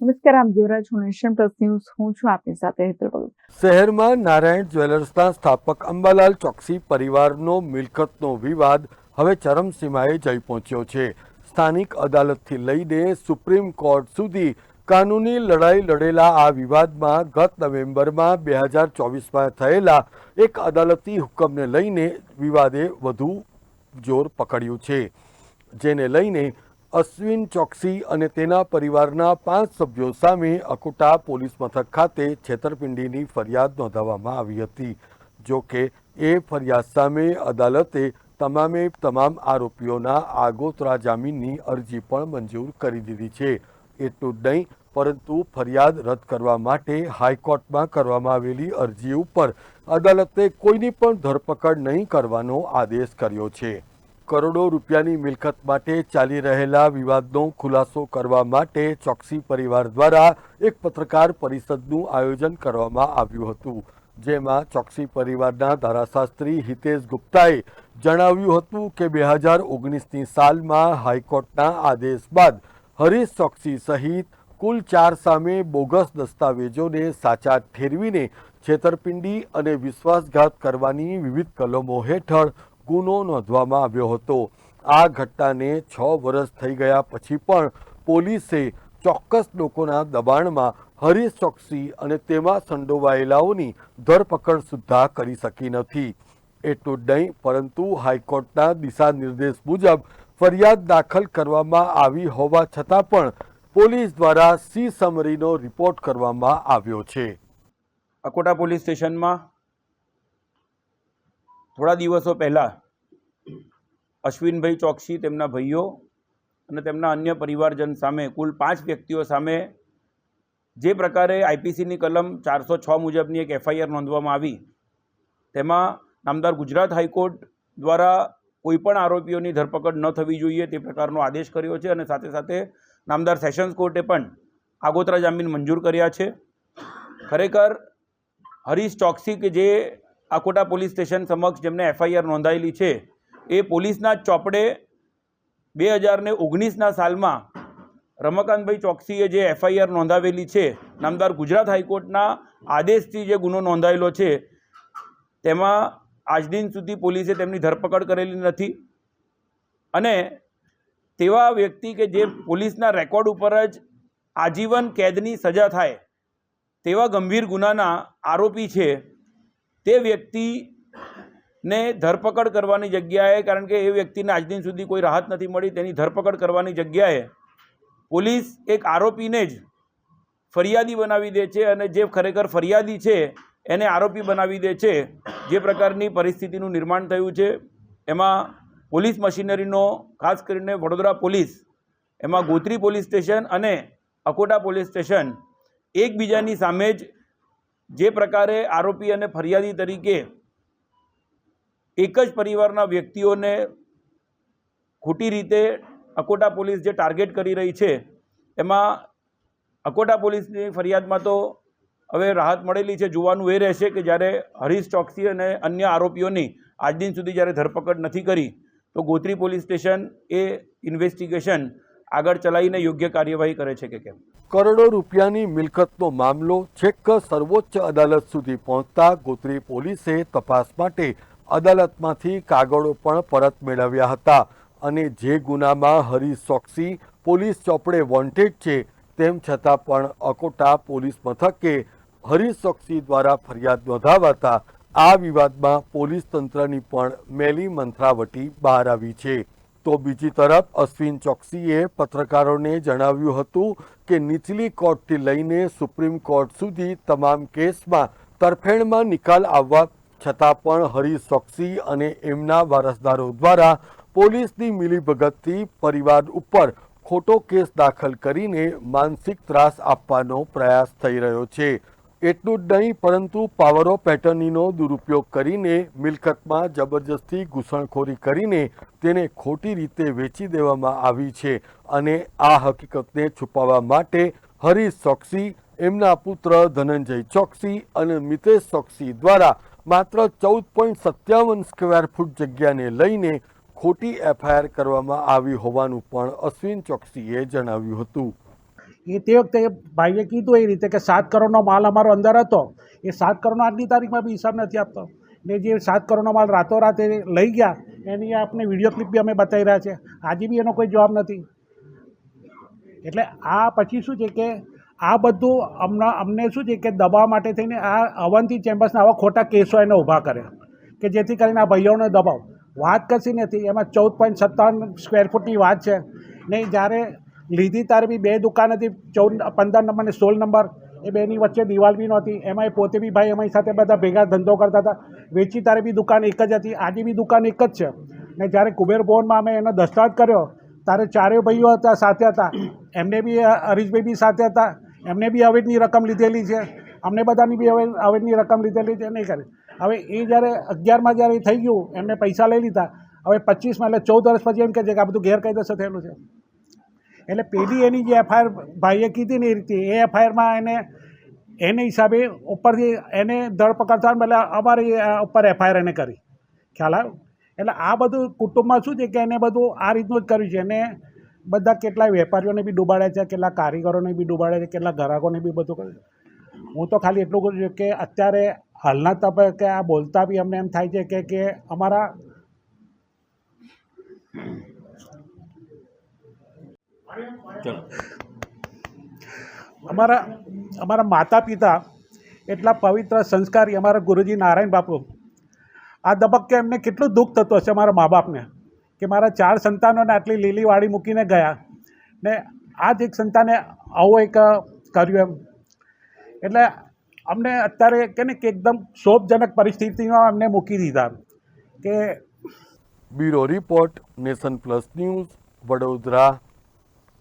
નમસ્કાર આપ જોઈ રહ્યા છો નેશન પ્લસ ન્યૂઝ. હું છું આપની સાથે હેતલ શહેરમાં નારાયણ જ્વેલર્સના સ્થાપક અંબાલાલ ચોકસી પરિવારનો મિલકતનો વિવાદ હવે ચરમસીમાએ જઈ પહોંચ્યો છે. સ્થાનિક અદાલતથી લઈને સુપ્રીમ કોર્ટ સુધી કાનૂની લડાઈ લડેલા આ વિવાદમાં ગત નવેમ્બરમાં બે હજાર ચોવીસમાં થયેલા એક અદાલતી હુકમને લઈને વિવાદે વધુ જોર પકડ્યું છે. જેને લઈને અશ્વિન ચોકસી અને તેના પરિવારના પાંચ સભ્યો સામે અકુટા પોલીસ મથક ખાતે છેતરપિંડીની ફરિયાદ નોંધાવવામાં આવી હતી. જો કે, એ ફરિયાદ સામે અદાલતે તમામે તમામ આરોપીઓના આગોતરા જામીનની અરજી પણ મંજૂર કરી દીધી છે. એટલું જ નહીં, પરંતુ ફરિયાદ રદ કરવા માટે હાઈકોર્ટમાં કરવામાં આવેલી અરજી ઉપર અદાલતે કોઈની પણ ધરપકડ નહીં કરવાનો આદેશ કર્યો છે. કરોડો રૂપિયાની મિલકત માટે ચાલી રહેલા વિવાદનો ખુલાસો કરવા માટે ચોકસી પરિવાર દ્વારા એક પત્રકાર પરિષદનું આયોજન કરવામાં આવ્યું હતું. જેમાં ચોકસી પરિવારના ધારાશાસ્ત્રી હિતેશ ગુપ્તાએ જણાવ્યું હતું કે બે હજાર ઓગણીસની સાલમાં હાઈકોર્ટના આદેશ બાદ હરીશ ચોકસી સહિત કુલ ચાર સામે બોગસ દસ્તાવેજોને સાચા ઠેરવીને છેતરપિંડી અને વિશ્વાસઘાત કરવાની વિવિધ કલમો હેઠળ ગુનો નોંધવામાં આવ્યો હતો. આ ઘટનાને છ વર્ષ થઈ ગયા પછી પણ પોલીસે ચોક્કસ લોકોના દબાણમાં હરીશ ચોકસી અને તેમાં સંડોવાયેલાઓની ધરપકડ સુદ્ધા કરી શકી નથી. એટલું જ નહીં, પરંતુ હાઈકોર્ટના દિશા નિર્દેશ મુજબ ફરિયાદ દાખલ કરવામાં આવી હોવા છતાં પણ પોલીસ દ્વારા સી સમરીનો રિપોર્ટ કરવામાં આવ્યો છે. અકોટા પોલીસ સ્ટેશનમાં થોડા દિવસો પહેલાં અશ્વિનભાઈ ચોકસી, તેમના ભાઈઓ અને તેમના અન્ય પરિવારજન સામે કુલ પાંચ વ્યક્તિઓ સામે જે પ્રકારે આઈપીસીની કલમ ચારસો છ મુજબની એક એફઆઈઆર નોંધવામાં આવી, તેમાં નામદાર ગુજરાત હાઈકોર્ટ દ્વારા કોઈપણ આરોપીઓની ધરપકડ ન થવી જોઈએ તે પ્રકારનો આદેશ કર્યો છે અને સાથે સાથે નામદાર સેશન્સ કોર્ટે પણ આગોતરા જામીન મંજૂર કર્યા છે. ખરેખર હરીશ ચોકસી કે જે આકોટા પોલીસ સ્ટેશન સમક્ષ જેમને એફઆઈઆર નોંધાયેલી છે, એ પોલીસના ચોપડે બે હજારને ઓગણીસના સાલમાં રમકાંતભાઈ ચોકસીએ જે એફઆઈઆર નોંધાવેલી છે, નામદાર ગુજરાત હાઈકોર્ટના આદેશથી જે ગુનો નોંધાયેલો છે, તેમાં આજ દિન સુધી પોલીસે તેમની ધરપકડ કરેલી નથી. અને તેવા વ્યક્તિ કે જે પોલીસના રેકોર્ડ ઉપર જ આજીવન કેદની સજા થાય, તેવા ગંભીર ગુનાના આરોપી છે તે વ્યક્તિને ધરપકડ કરવાની જગ્યાએ, કારણ કે એ વ્યક્તિને આજ દિન સુધી કોઈ રાહત નથી મળી, તેની ધરપકડ કરવાની જગ્યાએ પોલીસ એક આરોપીને જ ફરિયાદી બનાવી દે છે અને જે ખરેખર ફરિયાદી છે, એને આરોપી બનાવી દે છે, જે પ્રકારની પરિસ્થિતિનું નિર્માણ થયું છે. એમાં પોલીસ મશીનરીનો, ખાસ કરીને વડોદરા પોલીસ, એમાં ગોત્રી પોલીસ સ્ટેશન અને અકોટા પોલીસ સ્ટેશન એકબીજાની સામે જ જે પ્રકારે આરોપી અને ફરિયાદી તરીકે એક જ પરિવારના વ્યક્તિઓને ખોટી રીતે અકોટા પોલીસ જે ટાર્ગેટ કરી રહી છે, એમાં અકોટા પોલીસની ફરિયાદમાં તો હવે રાહત મળેલી છે, જોવાનું એ રહેશે કે જ્યારે હરીશ ચોકસી અને અન્ય આરોપીઓની આજ દિન સુધી જ્યારે ધરપકડ નથી કરી, તો ગોત્રી પોલીસ સ્ટેશન એ ઇન્વેસ્ટિગેશન આગળ ચલાવીને યોગ્ય કાર્યવાહી કરે છે કે કેમ? કરોડો રૂપિયાની મિલકતનો મામલો છેક સર્વોચ્ચ અદાલત સુધી પહોંચતા ગોત્રી પોલીસે તપાસ માટે અદાલતમાંથી કાગળો પણ પરત મેળવ્યા હતા અને જે ગુનામાં હરીશ સોક્ષી પોલીસ ચોપડે વોન્ટેડ છે તેમ છતાં પણ અકોટા પોલીસ મથકે હરીશ સોક્ષી દ્વારા ફરિયાદ નોંધાવાતા આ વિવાદમાં પોલીસ તંત્રની પણ મેલી મંથરાવટી બહાર આવી છે. તો બીજી તરફ અશ્વિન ચોકસીએ પત્રકારોને જણાવ્યું હતું કે નીચલી કોર્ટથી લઈને સુપ્રીમ કોર્ટ સુધી તમામ કેસમાં તરફેણમાં નિકાલ આવવા છતાં પણ હરીશ ચોકસી અને એમના વારસદારો દ્વારા પોલીસની મિલીભગતથી પરિવાર ઉપર ખોટો કેસ દાખલ કરીને માનસિક ત્રાસ આપવાનો પ્રયાસ થઈ રહ્યો છે. એટલું જ નહીં, પરંતુ પાવર ઓફ પેટર્નીનો દુરુપયોગ કરીને, મિલકતમાં જબરજસ્તી ઘૂસણખોરી કરીને તેને ખોટી રીતે વેચી દેવામાં આવી છે અને આ હકીકતને છુપાવવા માટે હરીશ ચોકસી, એમના પુત્ર ધનંજય ચોકસી અને મિતેશ ચોકસી દ્વારા માત્ર ચૌદ પોઈન્ટ સત્યાવન સ્ક્વેર ફૂટ જગ્યાને લઈને ખોટી એફઆઈઆર કરવામાં આવી હોવાનું પણ અશ્વિન ચોકસીએ જણાવ્યું હતું. એ તે વખતે ભાઈએ કીધું એ રીતે કે સાત કરોડનો માલ અમારો અંદર હતો. એ સાત કરોડનો આજની તારીખમાં બી હિસાબ નથી આપતો. ને જે સાત કરોડનો માલ રાતોરાત એ લઈ ગયા, એની આપણે વીડિયો ક્લિપ બી અમે બતાવી રહ્યા છે. આજે બી એનો કોઈ જવાબ નથી. એટલે આ પછી શું છે કે આ બધું હમણાં અમને શું છે કે દબાવવા માટે થઈને આ અવંતી ચેમ્બર્સના આવા ખોટા કેસો એને ઊભા કર્યા કે જેથી કરીને આ ભાઈઓને દબાવ. વાત કશી નથી, એમાં ચૌદ પોઈન્ટ સત્તાવન સ્ક્વેર ફૂટની વાત છે. ને જ્યારે લીધી ત્યારે બી બે દુકાન હતી, ચૌદ, પંદર નંબર ને સોળ નંબર. એ બેની વચ્ચે દિવાલ બી નહોતી. એમાં એ પોતે બી ભાઈ અમારી સાથે બધા ભેગા ધંધો કરતા હતા. વેચી તારે બી દુકાન એક જ હતી. આજે બી દુકાન એક જ છે. ને જ્યારે કુબેર ભવનમાં અમે એનો દસ્તાવેજ કર્યો, ત્યારે ચારેય ભાઈઓ હતા, સાથે હતા. એમને બી હરીશભાઈ બી સાથે હતા. એમને બી અવેજની રકમ લીધેલી છે. અમને બધાની બી હવે અવેજની રકમ લીધેલી છે. નહીં કરી. હવે એ જ્યારે અગિયારમાં જ્યારે થઈ ગયું, એમને પૈસા લઈ લીધા. હવે પચીસમાં એટલે ચૌદ વર્ષ પછી એમ કહે છે કે આ બધું ગેરકાયદેસર થયેલું છે. એટલે પેલી એની જે એફઆઈઆર ભાઈએ કીધી ને એ રીતે, એ એફઆઈઆરમાં એને એને હિસાબે ઉપરથી એને ધરપકડ થવાનું બદલે અમારી ઉપર એફઆઈઆર એને કરી. ખ્યાલ આવ્યો? એટલે આ બધું કુટુંબમાં શું છે કે એને બધું આ રીતનું જ કર્યું છે. એને બધા કેટલાય વેપારીઓને બી ડૂબાડ્યા છે કેટલા કારીગરોને બી ડૂબાડ્યા છે કેટલા ગ્રાહકોને બી બધું કર્યું. હું તો ખાલી એટલું કહું છું કે અત્યારે હાલના તબક્કે આ બોલતા બી અમને એમ થાય છે કે કે અમારા ચલો. અમારા અમારા માતા પિતા એટલા પવિત્ર સંસ્કારી અમારા ગુરુજી નારાયણ બાપુ. આ તબક્કે એમને કેટલું દુઃખ થતું હશે મારા મા બાપને કે મારા ચાર સંતાનોને આટલી લીલી વાળી મૂકીને ગયા ને આ જ એક સંતાને આવો એક કર્યું એમ. એટલે અમને અત્યારે કે ને કે એકદમ શોભજનક પરિસ્થિતિમાં અમને મૂકી દીધા. કે bureau report nation plus news Vadodara.